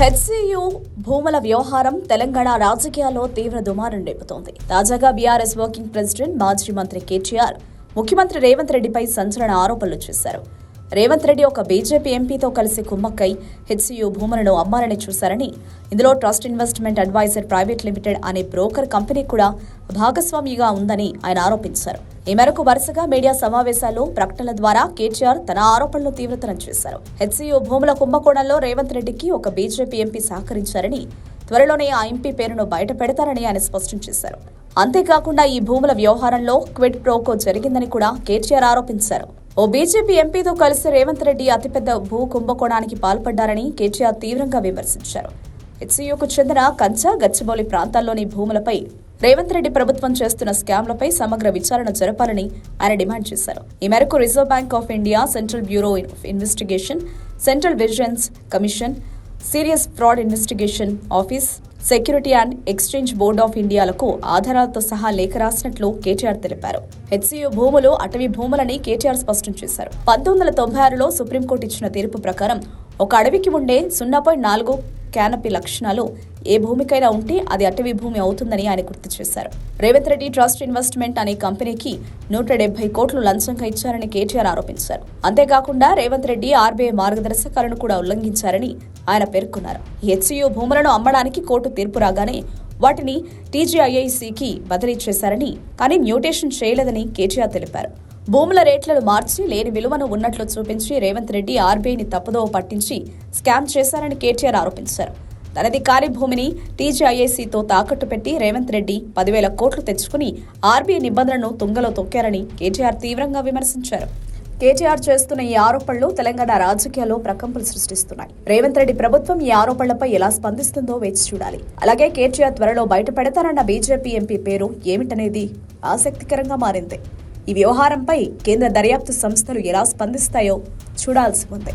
HCU భూముల వ్యవహారం తెలంగాణ రాజకీయాల్లో తీవ్ర దుమారం రేపుతోంది. తాజాగా బీఆర్ఎస్ వర్కింగ్ ప్రెసిడెంట్ మాజీ మంత్రి కేటీఆర్ ముఖ్యమంత్రి రేవంత్ రెడ్డిపై సంచలన ఆరోపణలు చేశారు. రేవంత్ రెడ్డి ఒక బీజేపీ ఎంపీతో కలిసి కుమ్మక్కై హెచ్సియు భూములను అమ్మాలని చూశారని. ఇందులో trust investment adviser private limited అనే బ్రోకర్ కంపెనీ కూడా భాగస్వామిగా ఉందని ఆయన ఆరోపించారు. ఈ మేరకు వరుసగా మీడియా సమావేశాల్లో ప్రకటనల ద్వారా కేటీఆర్ తన ఆరోపణలు తీవ్రతరం చేశారు. హెచ్సియు భూముల కుంభకోణంలో రేవంత్ రెడ్డికి ఒక బీజేపీ ఎంపీ సహకరించారని త్వరలోనే ఆ ఎంపీ పేరును బయట పెడతారని ఆయన స్పష్టం చేశారు. అంతేకాకుండా ఈ భూముల వ్యవహారంలో క్విడ్ ప్రోకో జరిగిందని కూడా కేటీఆర్ ఆరోపించారు. ఓ బీజేపీ ఎంపీతో కలిసి రేవంత్ రెడ్డి అతిపెద్ద భూ కుంభకోణానికి పాల్పడ్డారని కేటీఆర్ తీవ్రంగా విమర్శించారు. హెచ్సియుకు చెందిన కంచ గచ్చిబౌలి ప్రాంతాల్లోని భూములపై రేవంత్ రెడ్డి ప్రభుత్వం చేస్తున్న స్కామ్లపై సమగ్ర విచారణ జరపాలని ఆయన డిమాండ్ చేశారు. ఈ మేరకు reserve bank of India central bureau of investigation central vigilance commission serious fraud investigation office security and exchange board of ఇండియాలకు ఆధారాలతో సహా లేఖ రాసినట్లు కేటీఆర్ తెలిపారు. హెచ్సియు భూములు అటవీ భూములని కేటీఆర్ స్పష్టం చేశారు. పంతొమ్మిది వందల తొంభై ఆరులో సుప్రీంకోర్టు ఇచ్చిన తీర్పు ప్రకారం ఒక అడవికి ఉండే సున్నా పాయింట్ నాలుగు క్యానపీ లక్షణాలు ఏ భూమికైనా ఉంటే అది అటవీ భూమి అవుతుందని ఆయన గుర్తు చేశారు. రేవంత్ రెడ్డి ట్రస్ట్ ఇన్వెస్ట్మెంట్ అనే కంపెనీకి నూట డెబ్బై కోట్లు లంచంగా ఇచ్చారని కేటీఆర్ ఆరోపించారు. అంతేకాకుండా రేవంత్ రెడ్డి ఆర్బీఐ మార్గదర్శకాలను కూడా ఉల్లంఘించారని ఆయన పేర్కొన్నారు. హెచ్సియు భూములను అమ్మడానికి కోర్టు తీర్పు రాగానే వాటిని టీజీఐఐసికి బదిలీ చేశారని కానీ మ్యూటేషన్ చేయలేదని కేటీఆర్ తెలిపారు. భూముల రేట్లను మార్చి లేని విలువను ఉన్నట్లు చూపించి రేవంత్ రెడ్డి ఆర్బీఐని తప్పుదోవ పట్టించి స్కామ్ చేశారని కేటీఆర్ ఆరోపించారు. తనది కార్యభూమిని భూమిని టీజీఐఏసీతో తాకట్టు పెట్టి రేవంత్ రెడ్డి పదివేల కోట్లు తెచ్చుకుని ఆర్బీఐ నిబంధనలను తుంగలో తొక్కారని కేటీఆర్ తీవ్రంగా విమర్శించారు. కేటీఆర్ చేస్తున్న ఈ ఆరోపణలు తెలంగాణ రాజకీయాల్లో ప్రకంపలు సృష్టిస్తున్నాయి. రేవంత్ రెడ్డి ప్రభుత్వం ఈ ఆరోపణలపై ఎలా స్పందిస్తుందో వేచి చూడాలి. అలాగే కేటీఆర్ త్వరలో బయటపెడతారన్న బీజేపీ ఎంపీ పేరు ఏమిటనేది ఆసక్తికరంగా మారింది. ఈ వ్యవహారంపై కేంద్ర దర్యాప్తు సంస్థలు ఎలా స్పందిస్తాయో చూడాల్సి ఉంది.